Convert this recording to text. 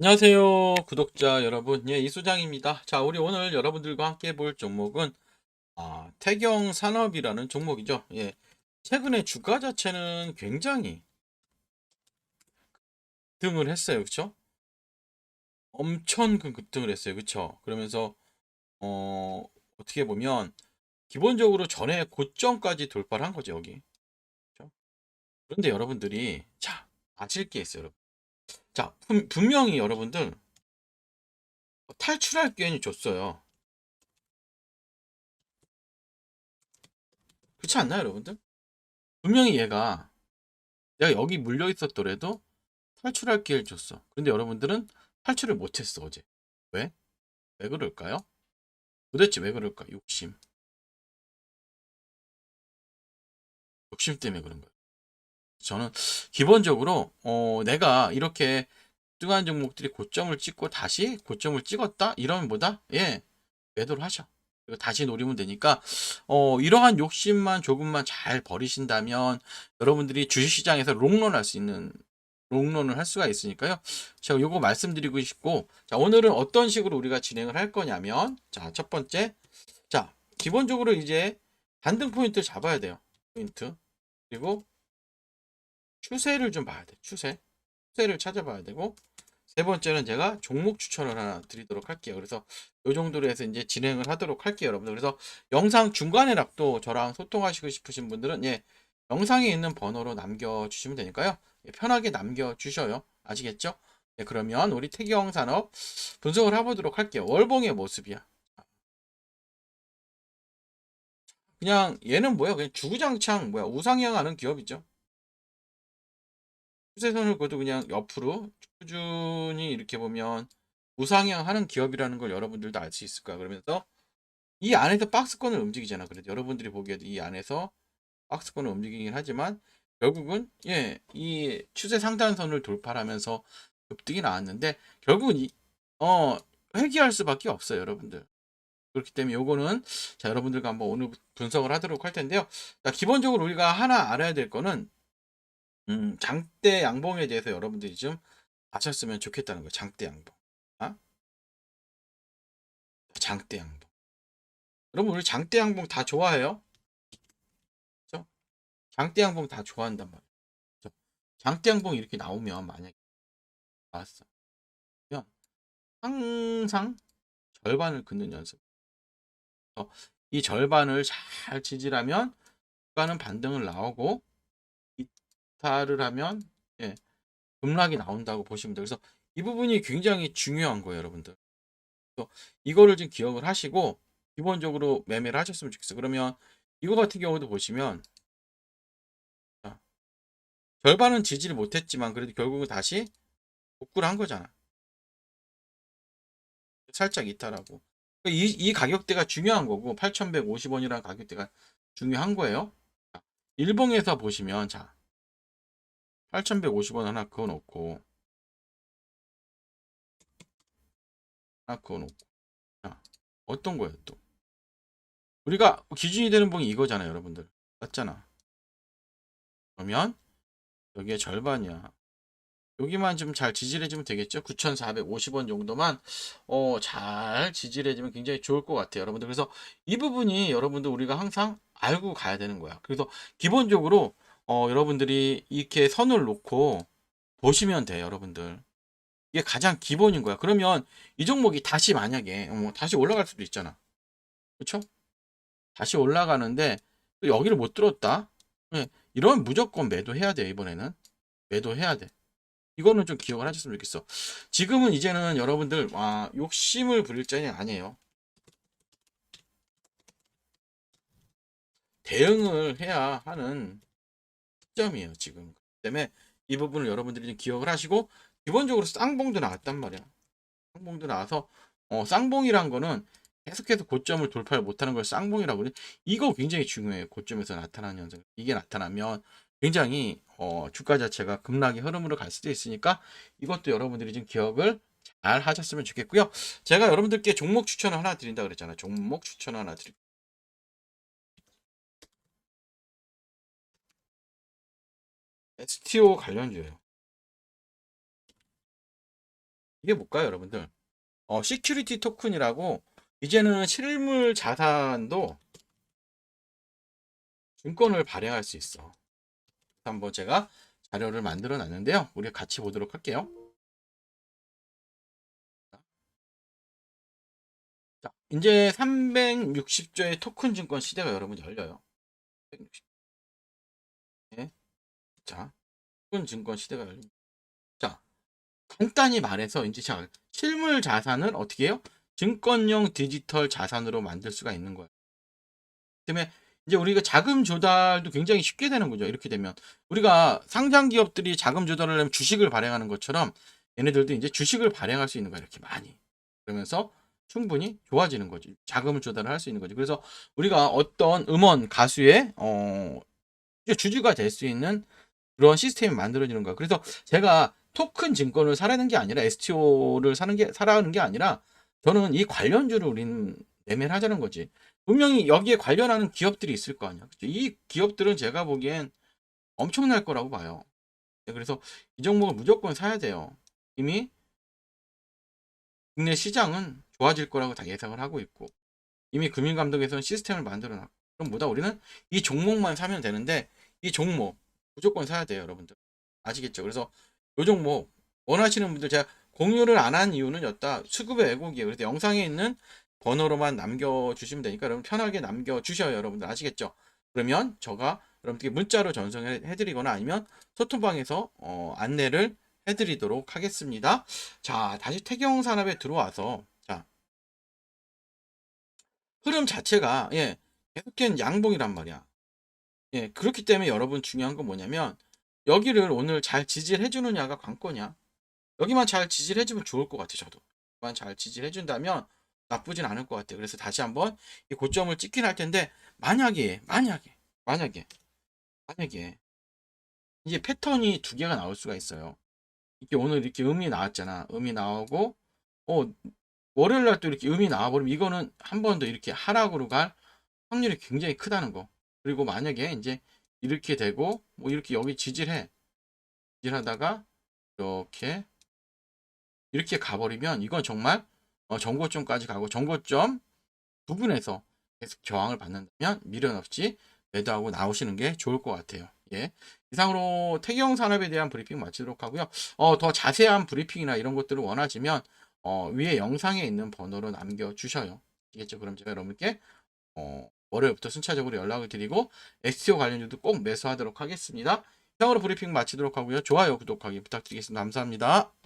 안녕하세요, 구독자 여러분. 예, 이수장입니다. 자, 우리 오늘 여러분들과 함께 볼 종목은 아, 태경 산업이라는 종목이죠. 예. 최근에 주가 자체는 굉장히 급등을 했어요. 그쵸? 엄청 큰 급등을 했어요. 그쵸? 그러면서 어, 어떻게 보면 기본적으로 전에 고점까지 돌파를 한 거죠, 여기. 그쵸? 그런데 여러분들이 자, 아실 게 있어요, 여러분. 자, 분- 분명히 여러분들 탈출할 기회는 줬어요. 그렇지 않나요, 여러분들? 분명히 얘가 내가 여기 물려 있었더라도 탈출할 기회를 줬어. 근데 여러분들은 탈출을 못했어, 어제. 왜? 왜 그럴까요? 도대체 왜 그럴까? 욕심. 욕심 때문에 그런 거예요. 저는 기본적으로 어, 내가 이렇게 뚱한 종목들이 고점을 찍고 다시 고점을 찍었다 이러면 뭐다? 예, 매도를 하셔. 그리고 다시 노리면 되니까 어, 이러한 욕심만 조금만 잘 버리신다면 여러분들이 주식시장에서 롱런 할 수 있는 롱런을 할 수가 있으니까요. 제가 요거 말씀드리고 싶고 자 오늘은 어떤 식으로 우리가 진행을 할 거냐면 자 첫 번째 자 기본적으로 이제 반등 포인트 잡아야 돼요. 포인트 그리고 추세를 좀 봐야 돼. 추세. 추세를 찾아봐야 되고 세 번째는 제가 종목 추천을 하나 드리도록 할게요. 그래서 요 정도로 해서 이제 진행을 하도록 할게요, 여러분들. 그래서 영상 중간에라도 저랑 소통하시고 싶으신 분들은 예, 영상에 있는 번호로 남겨 주시면 되니까요. 예, 편하게 남겨 주셔요. 아시겠죠? 예, 그러면 우리 태경 산업 분석을 해보도록 할게요. 월봉의 모습이야. 그냥 얘는 뭐야? 그냥 주구장창 뭐야? 우상향하는 기업이죠. 추세선을 그어도 그냥 옆으로 꾸준히 이렇게 보면 우상향하는 기업이라는 걸 여러분들도 알 수 있을 거야. 그러면서 이 안에서 박스권을 움직이잖아. 그래도 여러분들이 보기에도 이 안에서 박스권을 움직이긴 하지만 결국은 예, 이 추세 상단선을 돌파하면서 급등이 나왔는데 결국은 이, 어, 회귀할 수밖에 없어요, 여러분들. 그렇기 때문에 요거는 자, 여러분들과 한번 오늘 분석을 하도록 할 텐데요. 자, 기본적으로 우리가 하나 알아야 될 거는 음, 장대 양봉에 대해서 여러분들이 좀 아셨으면 좋겠다는 거예요. 장대 양봉. 아? 장대 양봉. 여러분, 우리 장대 양봉 다 좋아해요? 그죠? 장대 양봉 다 좋아한단 말이에요. 그죠? 장대 양봉 이렇게 나오면 만약에 나왔어. 그러면 항상 절반을 긋는 연습. 어, 이 절반을 잘 지지라면 주가는 반등을 나오고 이탈을 하면 예, 급락이 나온다고 보시면 돼요. 그래서 이 부분이 굉장히 중요한 거예요, 여러분들. 그래서 이거를 좀 기억을 하시고 기본적으로 매매를 하셨으면 좋겠어요. 그러면 이거 같은 경우도 보시면 자, 절반은 지지를 못했지만 그래도 결국은 다시 복구를 한 거잖아. 살짝 이탈하고 이, 이 가격대가 중요한 거고 8,150원이라는 가격대가 중요한 거예요. 자, 일봉에서 보시면 자 8,150원 하나 그어놓고. 하나 그어놓고. 자 어떤 거예요 또? 우리가 기준이 되는 봉이 이거잖아요 여러분들. 맞잖아. 그러면 여기에 절반이야. 여기만 좀 잘 지지해주면 되겠죠? 9,450원 정도만 어, 잘 지지해주면 굉장히 좋을 것 같아요 여러분들. 그래서 이 부분이 여러분들 우리가 항상 알고 가야 되는 거야. 그래서 기본적으로 어, 여러분들이 이렇게 선을 놓고 보시면 돼요 여러분들 이게 가장 기본인 거야 그러면 이 종목이 다시 만약에 어, 다시 올라갈 수도 있잖아 그렇죠 다시 올라가는데 또 여기를 못 들었다. 예, 이러면 무조건 매도해야 돼 이번에는 매도해야 돼. 이거는 좀 기억을 하셨으면 좋겠어. 지금은 이제는 여러분들 와 욕심을 부릴 자리 아니에요. 대응을 해야 하는 시점이에요 지금. 그 때문에 이 부분을 여러분들이 좀 기억을 하시고 기본적으로 쌍봉도 나왔단 말이야. 쌍봉도 나와서 어, 쌍봉이란 거는 계속해서 고점을 돌파를 못하는 걸 쌍봉이라고 그래. 이거 굉장히 중요해요. 고점에서 나타나는 현상. 이게 나타나면 굉장히 어, 주가 자체가 급락의 흐름으로 갈 수도 있으니까 이것도 여러분들이 좀 기억을 잘 하셨으면 좋겠고요. 제가 여러분들께 종목 추천을 하나 드린다 그랬잖아요. 종목 추천 하나 드릴게요. STO 관련주예요. 이게 뭘까요, 여러분들? 어, 시큐리티 토큰이라고 이제는 실물 자산도 증권을 발행할 수 있어. 한번 제가 자료를 만들어 놨는데요. 우리 같이 보도록 할게요. 자, 이제 360조의 토큰 증권 시대가 여러분 열려요. 360. 네. 자, 토큰 증권 시대가 열립니다. 자, 간단히 말해서 이제 자, 실물 자산을 어떻게 해요? 증권용 디지털 자산으로 만들 수가 있는 거예요. 때문에 이제 우리가 자금 조달도 굉장히 쉽게 되는 거죠. 이렇게 되면 우리가 상장 기업들이 자금 조달을 하려면 주식을 발행하는 것처럼 얘네들도 이제 주식을 발행할 수 있는 거야 이렇게 많이 그러면서 충분히 좋아지는 거지 자금을 조달을 할 수 있는 거지 그래서 우리가 어떤 음원 가수의 어 주주가 될 수 있는 그런 시스템이 만들어지는 거야 그래서 제가 토큰 증권을 사라는 게 아니라 STO를 사는 게 사라는 게 아니라 저는 이 관련주를 우리는 매매를 하자는 거지 분명히 여기에 관련하는 기업들이 있을 거 아니야. 그쵸? 이 기업들은 제가 보기엔 엄청날 거라고 봐요. 네, 그래서 이 종목을 무조건 사야 돼요. 이미 국내 시장은 좋아질 거라고 다 예상을 하고 있고 이미 금융감독에서는 시스템을 만들어 놨고 그럼 뭐다 우리는 이 종목만 사면 되는데 이 종목 무조건 사야 돼요 여러분들. 아시겠죠? 그래서 이 종목 원하시는 분들 제가 공유를 안 한 이유는 였다 수급의 왜곡이에요. 그래서 영상에 있는 번호로만 남겨주시면 되니까 여러분 편하게 남겨주셔요 여러분들. 아시겠죠? 그러면 제가 여러분들께 문자로 전송해 드리거나 아니면 소통방에서 어, 안내를 해드리도록 하겠습니다. 자 다시 태경산업에 들어와서 자. 흐름 자체가 예 계속된 양봉이란 말이야 예 그렇기 때문에 여러분 중요한 건 뭐냐면 여기를 오늘 잘 지지를 해주느냐가 관건이야 여기만 잘 지지를 해주면 좋을 것 같아 저도 여기만 잘 지지를 해준다면 나쁘진 않을 것 같아요. 그래서 다시 한번 이 고점을 찍긴 할 텐데 만약에 만약에 만약에 만약에 이제 패턴이 두 개가 나올 수가 있어요. 이렇게 오늘 이렇게 음이 나왔잖아. 음이 나오고 어 월요일 날 또 이렇게 음이 나와버리면 이거는 한 번 더 이렇게 하락으로 갈 확률이 굉장히 크다는 거. 그리고 만약에 이제 이렇게 되고 뭐 이렇게 여기 지질해 지질하다가 이렇게 이렇게 가버리면 이건 정말 어, 정고점까지 가고 정고점 부분에서 계속 저항을 받는다면 미련 없이 매도하고 나오시는 게 좋을 것 같아요. 예. 이상으로 태경 산업에 대한 브리핑 마치도록 하고요. 어, 더 자세한 브리핑이나 이런 것들을 원하시면 어, 위에 영상에 있는 번호로 남겨주셔요. 아시겠죠? 그럼 제가 여러분께 어, 월요일부터 순차적으로 연락을 드리고 SEO 관련주도 꼭 매수하도록 하겠습니다. 이상으로 브리핑 마치도록 하고요. 좋아요, 구독하기 부탁드리겠습니다. 감사합니다.